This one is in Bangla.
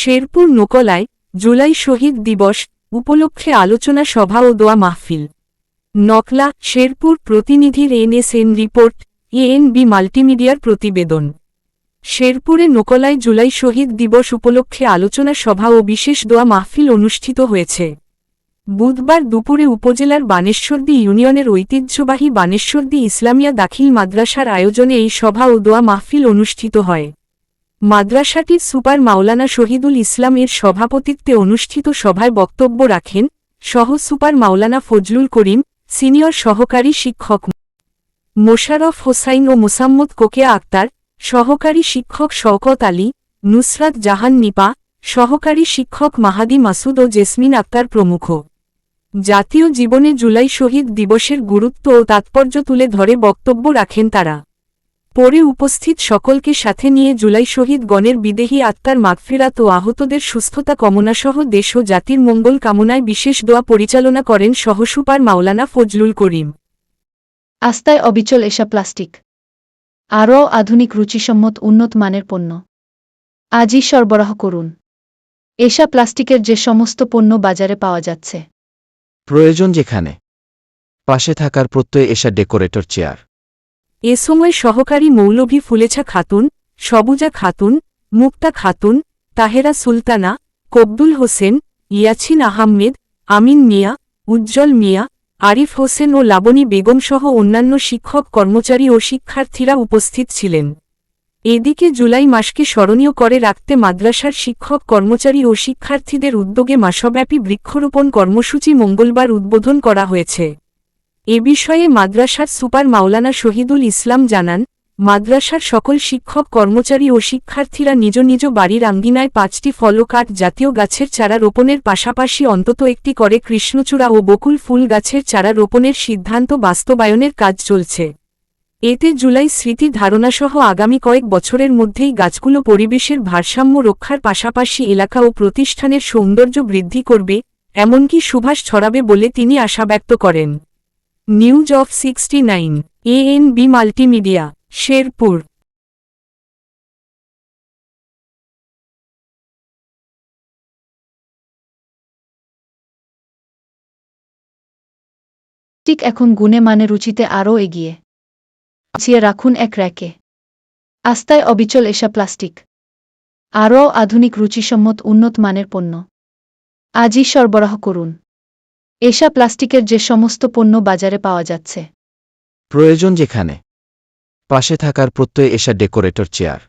শেরপুর নোকলায় জুলাই শহীদ দিবস উপলক্ষে আলোচনা সভা ও দোয়া মাহফিল। নকলা, শেরপুর প্রতিনিধির এনএসএন রিপোর্ট, এএনবি মাল্টিমিডিয়ার প্রতিবেদন। শেরপুরে নোকলায় জুলাই শহীদ দিবস উপলক্ষে আলোচনা সভা ও বিশেষ দোয়া মাহফিল অনুষ্ঠিত হয়েছে। বুধবার দুপুরে উপজেলার বানেশ্বরদী ইউনিয়নের ঐতিহ্যবাহী বানেশ্বরদী ইসলামিয়া দাখিল মাদ্রাসার আয়োজনে এই সভা ও দোয়া মাহফিল অনুষ্ঠিত হয়। মাদ্রাসাটির সুপার মাওলানা শহীদুল ইসলাম এর সভাপতিত্বে অনুষ্ঠিত সভায় বক্তব্য রাখেন সহ সুপার মাওলানা ফজলুল করিম, সিনিয়র সহকারী শিক্ষক মোশারফ হোসাইন ও মোসাম্মদ কোকেয়া আক্তার, সহকারী শিক্ষক শওকত আলী, নুসরাত জাহান নিপা, সহকারী শিক্ষক মাহাদি মাসুদ ও জেসমিন আক্তার প্রমুখ। জাতীয় জীবনে জুলাই শহীদ দিবসের গুরুত্ব ও তাৎপর্য তুলে ধরে বক্তব্য রাখেন তারা। পরে উপস্থিত সকলকে সাথে নিয়ে জুলাই শহীদ গণের বিদেহী আত্মার মাগফিরাত ও আহতদের সুস্থতা কামনাসহ দেশ ও জাতির মঙ্গল কামনায় বিশেষ দোয়া পরিচালনা করেন সহসুপার মাওলানা ফজলুল করিম। আস্তায় অবিচল এসা প্লাস্টিক। আরও আধুনিক রুচিসম্মত উন্নত মানের পণ্য। আজই সরবরাহ করুন। এসা প্লাস্টিকের যে সমস্ত পণ্য বাজারে পাওয়া যাচ্ছে। প্রয়োজন যেখানে। পাশে থাকার প্রত্যয় এসা ডেকোরেটর চেয়ার। এ সময় সহকারী মৌলভী ফুলেছা খাতুন, সবুজা খাতুন, মুক্তা খাতুন, তাহেরা সুলতানা, কব্দুল হোসেন, ইয়াছিন আহমেদ, আমিন মিয়া, উজ্জ্বল মিয়া, আরিফ হোসেন ও লাবণী বেগম সহ অন্যান্য শিক্ষক, কর্মচারী ও শিক্ষার্থীরা উপস্থিত ছিলেন। এদিকে জুলাই মাসকে স্মরণীয় করে রাখতে মাদ্রাসার শিক্ষক, কর্মচারী ও শিক্ষার্থীদের উদ্যোগে মাসব্যাপী বৃক্ষরোপণ কর্মসূচি মঙ্গলবার উদ্বোধন করা হয়েছে। এ বিষয়ে মাদ্রাসার সুপার মাওলানা শহীদুল ইসলাম জানান, মাদ্রাসার সকল শিক্ষক, কর্মচারী ও শিক্ষার্থীরা নিজ নিজ বাড়ির আঙ্গিনায় পাঁচটি ফলকাট জাতীয় গাছের চারা রোপণের পাশাপাশি অন্তত একটি করে কৃষ্ণচূড়া ও বকুল ফুল গাছের চারা রোপণের সিদ্ধান্ত বাস্তবায়নের কাজ চলছে। এতে জুলাই স্মৃতি ধারণাসহ আগামী কয়েক বছরের মধ্যেই গাছগুলো পরিবেশের ভারসাম্য রক্ষার পাশাপাশি এলাকা ও প্রতিষ্ঠানের সৌন্দর্য বৃদ্ধি করবে, এমনকি সুভাষ ছড়াবে বলে তিনি আশা ব্যক্ত করেন। News of sixty nine, ANB multimedia, Sherpur. ঠিক এখন গুণে মানে রুচিতে আরও এগিয়ে। ছিয়ে রাখুন এক র্যাকে। আস্তায় অবিচল এসা প্লাস্টিক। আরও আধুনিক রুচিসম্মত উন্নত মানের পণ্য। আজই সরবরাহ করুন। এসা প্লাস্টিকের যে সমস্ত পণ্য বাজারে পাওয়া যাচ্ছে। প্রয়োজন যেখানে। পাশে থাকার প্রত্যয় এসা ডেকোরেটর চেয়ার।